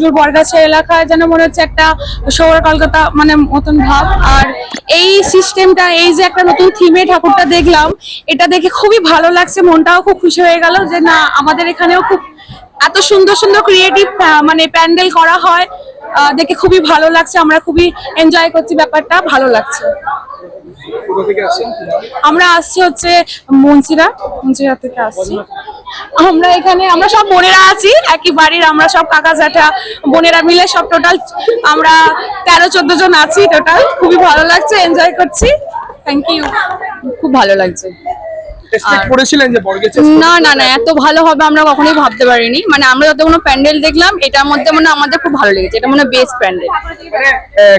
হুজুর বরগাছা এলাকায় যেন মনে হচ্ছে একটা শহর কলকাতা মানে মতন ভাব। আর এই সিস্টেমটা এই যে একটা নতুন থিমে ঠাকুরটা দেখলাম এটা দেখে খুবই ভালো লাগছে মনটাও খুব খুশি হয়ে গেল যে না আমাদের এখানেও খুব এত সুন্দর সুন্দর ক্রিয়েটিভ মানে প্যান্ডেল করা হয় দেখে খুবই ভালো লাগছে আমরা খুবই এনজয় করছি ব্যাপারটা ভালো লাগছে। আমরা আসছি হচ্ছে মুন্সিরা মুন্সিরা থেকে আসছি। আমরা এখানে, আমরা সব বোনেরা আছি, একই বাড়ির, আমরা সব কাকা জ্যাঠা বোনেরা মিলে সব টোটাল আমরা তেরো, চোদ্দ জন আছি টোটাল খুবই ভালো লাগছে এনজয় করছি। থ্যাংক ইউ খুব ভালো লাগছে। এক্সপেক্ট করেছিলেন যে বর্গেছে না না না এত ভালো হবে আমরা কখনোই ভাবতে পারিনি। মানে আমরা যতগুলো প্যান্ডেল দেখলাম এটার মধ্যে মানে আমাদের খুব ভালো লেগেছে। এটা মানে বেস্ট প্যান্ডেল।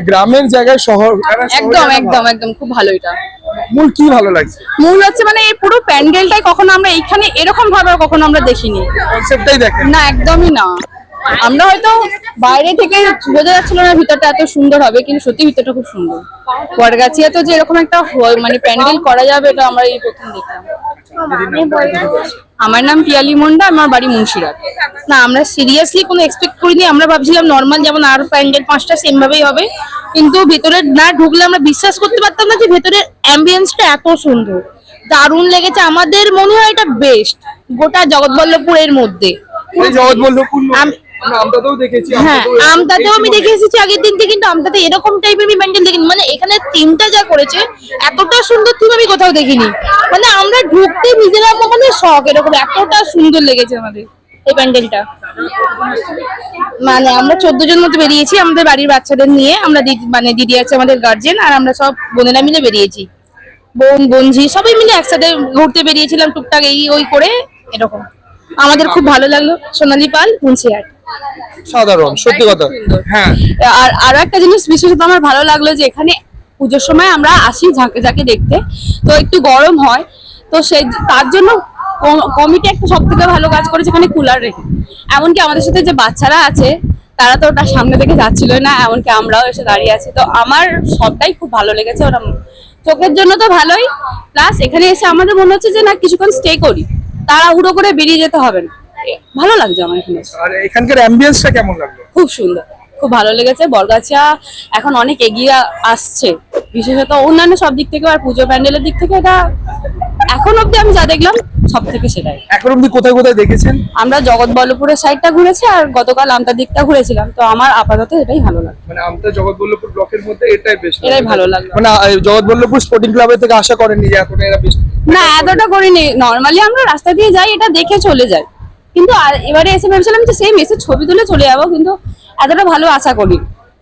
গ্রামের জায়গায় শহর একদম একদম একদম খুব ভালো এটা। মূল কি ভালো লাগছে? মূল হচ্ছে মানে এই পুরো প্যান্ডেলটাই কখনো আমরা এইখানে এরকম ভাবে কখনো আমরা দেখিনি। কনসেপ্টটাই দেখেন। না একদমই না। আমরা হয়তো বাইরে থেকে বোঝা যাচ্ছিল না ভিতরটা এত সুন্দর হবে কিন্তু সত্যি ভিতরটা খুব সুন্দর। বটগাছিয়া তো যে এরকম একটা মানে প্যান্ডেল করা যাবে এটা আমরা এই প্রথম দেখলাম। আমার নাম পিয়ালি মুন্ডা আমার বাড়ি মুন্সিরাট। না আমরা সিরিয়াসলি কোনো এক্সপেক্ট করিনি আমরা ভাবছিলাম নর্মাল যেমন আর প্যান্ডেল পাঁচটা সেম ভাবেই হবে কিন্তু ভেতরে না ঢুকলে আমরা বিশ্বাস করতে পারতাম না যে ভেতরের অ্যাম্বিয়েন্সটা এত সুন্দর। দারুণ লেগেছে আমাদের মনে হয় এটা বেস্ট গোটা জগৎবল্লভপুরের মধ্যে। জগৎবল্লভপুর হ্যাঁ আমদাতেও আমি দেখেছি দেখে এসেছি আগের দিন কিন্তু আমতাতে এরকম টাইপের আমি প্যান্ডেল দেখিনি। মানে এখানে থিমটা যা করেছে এতটা সুন্দর থিম আমি কোথাও দেখিনি। মানে আমরা ঢুকতে নিজেরা মানে শখ এরকম এতটা সুন্দর লেগেছে আমাদের এই প্যান্ডেলটা মানে আমরা চোদ্দ জন মতো বেরিয়েছি আমাদের বাড়ির বাচ্চাদের নিয়ে। আমরা মানে দিদি আছে আমাদের গার্জেন আর আমরা সব বোনেরা মিলে বেরিয়েছি। বোন বঞ্জি সবাই মিলে একসাথে ঘুরতে বেরিয়েছিলাম টুকটাক এই ওই করে এরকম। আমাদের খুব ভালো লাগল। সোনালী পাল মুন্সিহাট সাধারণ সত্যি কথা। হ্যাঁ। আর আরও একটা জিনিস বিশেষত আমার ভালো লাগল যে এখানে পুজোর সময় আমরা আসি ঝাঁকে ঝাঁকে দেখতে। তো একটু গরম হয় তো সেই তার জন্য কমিটি একটা সব থেকে ভালো কাজ করেছে এখানে কুলার রেখে। এমনকি আমাদের সাথে যে বাচ্চারা আছে তারা তো ওটা সামনে থেকে যাচ্ছিল না এমনকি আমরাও এসে দাঁড়িয়ে আছি। তো আমার সবটাই খুব ভালো লেগেছে ওরা চোখের জন্য তো ভালোই। প্লাস এখানে এসে আমাদের মনে হচ্ছে যে না কিছুক্ষণ স্টে করি। তাড়াহুড়ো করে বেরিয়ে যেতে হবে না। ভালো লাগছে আমার এখানে। আর এখানকার অ্যাম্বিয়েন্সটা কেমন লাগল? খুব সুন্দর খুব ভালো লেগেছে। বরগাছা এখন অনেক এগিয়ে আসছে। বিশেষত অন্যান্য সব দিক থেকে আর পুজো প্যান্ডেলের দিক থেকে এটা এখন অব্দি আমি যা দেখলাম সব থেকে সেটাই। এখন অব্দি কোথায় কোথায় দেখেছেন? আমরা জগৎবল্লভপুরের সাইডটা ঘুরেছি আর গতকাল আমতার দিকটা ঘুরেছিলাম তো আমার আপাতত এটাই ভালো লাগে। মানে আমতা জগৎবল্লভপুর ব্লকের মধ্যে এটাই বেস্ট এটাই ভালো লাগল। মানে আহ, জগৎবল্লভপুর স্পোর্টিং ক্লাবের থেকে আশা করেননি যে এতটা এরা বেস্ট না এতটা করিনি। নর্মালি আমরা রাস্তা দিয়ে যাই এটা দেখে চলে যাই। কিন্তু আর- এবারে এসে ভেবেছিলাম যে সেম এসে ছবি তুলে চলে যাব কিন্তু এতটা ভালো আশা করি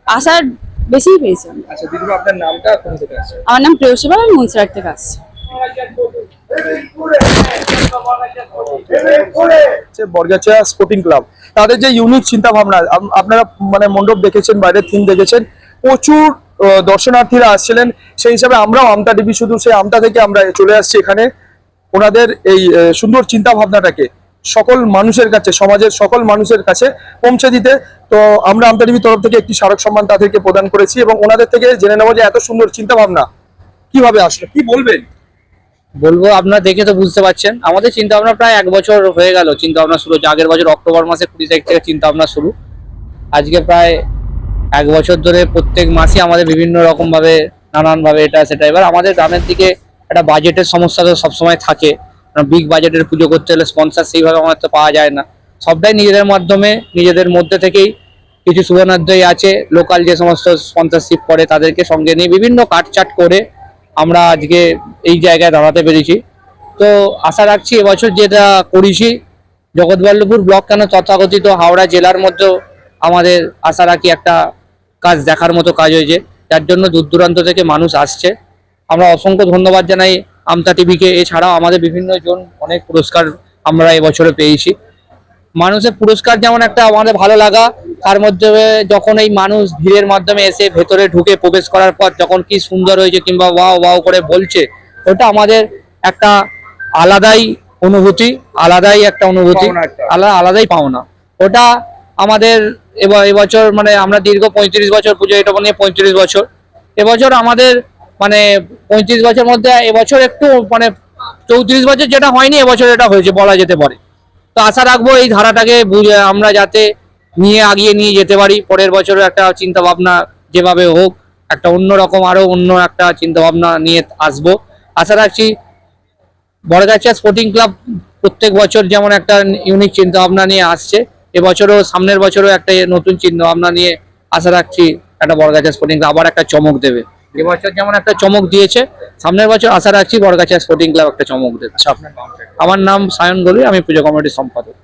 আশার বেশিই পেয়েছি আচ্ছা দিদিমা আপনার নামটা কোথা থেকে আসছে? আমার নাম প্রেয়সীবা আমি মুন্সিরাট থেকে আসছি। হচ্ছে বরগাছিয়া স্পোর্টিং ক্লাব তাদের যে ইউনিক চিন্তা ভাবনা আপনারা মানে মণ্ডপ দেখেছেন, বাইরের থিম দেখেছেন, প্রচুর দর্শনার্থীরা আসছিলেন। সেই হিসাবে আমরাও আমতা টিভি শুধু সেই আমতা থেকে আমরা চলে আসছি এখানে। ওনাদের এই সুন্দর চিন্তা ভাবনাটাকে সকল মানুষের কাছে, সমাজের সকল মানুষের কাছে পৌঁছে দিতে। তো আমরা আমতা টিভির তরফ থেকে একটি স্মারক সম্মান তাদেরকে প্রদান করেছি এবং ওনাদের থেকে জেনে নেব যে এত সুন্দর চিন্তা ভাবনা কীভাবে আসলো, কি বলবেন? বলব, আপনারা দেখে তো বুঝতে পারছেন। আমাদের চিন্তা ভাবনা প্রায় এক বছর হয়ে গেল চিন্তা ভাবনা শুরু আগের বছর অক্টোবর মাসে কুড়ি তারিখ থেকে চিন্তা ভাবনা শুরু। আজকে প্রায় এক বছর ধরে প্রত্যেক মাসে আমাদের বিভিন্ন রকম ভাবে নানান ভাবে এটা, সেটা। এবার আমাদের গ্রামের দিকে একটা বাজেটের সমস্যা তো সবসময় থাকে। বিগ বাজেটের পুজো করতে হলে স্পন্সার সেইভাবে আমাদের তো পাওয়া যায় না। সবটাই নিজেদের মাধ্যমে, নিজেদের মধ্যে থেকেই কিছু সুবর্ণাধ্যই আছে। লোকাল যে সমস্ত স্পন্সারশিপ করে তাদেরকে সঙ্গে নিয়ে বিভিন্ন কাটচাট করে আমরা আজকে এই জায়গায় দাঁড়াতে পেরেছি। তো আশা রাখছি এবছর যেটা করেছি, জগৎবল্লভপুর ব্লক কেন তথাকথিত হাওড়া জেলার মধ্যেও আমাদের আশা রাখি একটা কাজ দেখার মতো কাজ হয়েছে। যার জন্য দূর দূরান্ত থেকে মানুষ আসছে। আমরা অসংখ্য ধন্যবাদ জানাই আমতা টিভিকে। এছাড়াও আমাদের বিভিন্ন জন অনেক পুরস্কার আমরা এবছরে পেয়েছি। মানুষের পুরস্কার যেমন একটা আমাদের ভালো লাগা তার মধ্যে যখন এই মানুষ ভিড়ের মাধ্যমে এসে ভেতরে ঢুকে প্রবেশ করার পর যখন কি সুন্দর হয়েছে কিংবা ওয়াও ওয়াও করে বলছে ওটা আমাদের একটা আলাদাই অনুভূতি আলাদাই একটা অনুভূতি আলাদা আলাদাই পাওনা। ওটা আমাদের এবছর মানে আমরা দীর্ঘ পঁয়ত্রিশ বছর পুজো এটা নিয়ে পঁয়ত্রিশ বছর। এবছর আমাদের মানে পঁয়ত্রিশ বছর মধ্যে এবছর একটু মানে চৌত্রিশ বছর যেটা হয়নি এবছর এটা হয়েছে বলা যেতে পারে। তো আশা রাখব এই ধারাটাকে বুঝে আমরা যাতে নিয়ে আগিয়ে নিয়ে যেতে পারি। পরের বছরও একটা চিন্তা ভাবনা যেভাবে হোক, একটা অন্য রকম আরও অন্য একটা চিন্তা ভাবনা নিয়ে আসব। আশা রাখছি বড়গাছিয়া স্পোর্টিং ক্লাব প্রত্যেক বছর যেমন একটা ইউনিক চিন্তা ভাবনা নিয়ে আসছে, এবছরও, সামনের বছরও একটা নতুন চিন্তা ভাবনা নিয়ে আশা রাখছি একটা বড়গাছিয়া স্পোর্টিং ক্লাব আবার একটা চমক দেবে। এবছর যেমন একটা চমক দিয়েছে সামনের বছর আশা রাখছি বড়গাছিয়া স্পোর্টিং ক্লাব একটা চমক দেবে। আপনার আমার নাম সায়ন গলি আমি পুজো কমিটির সম্পাদক।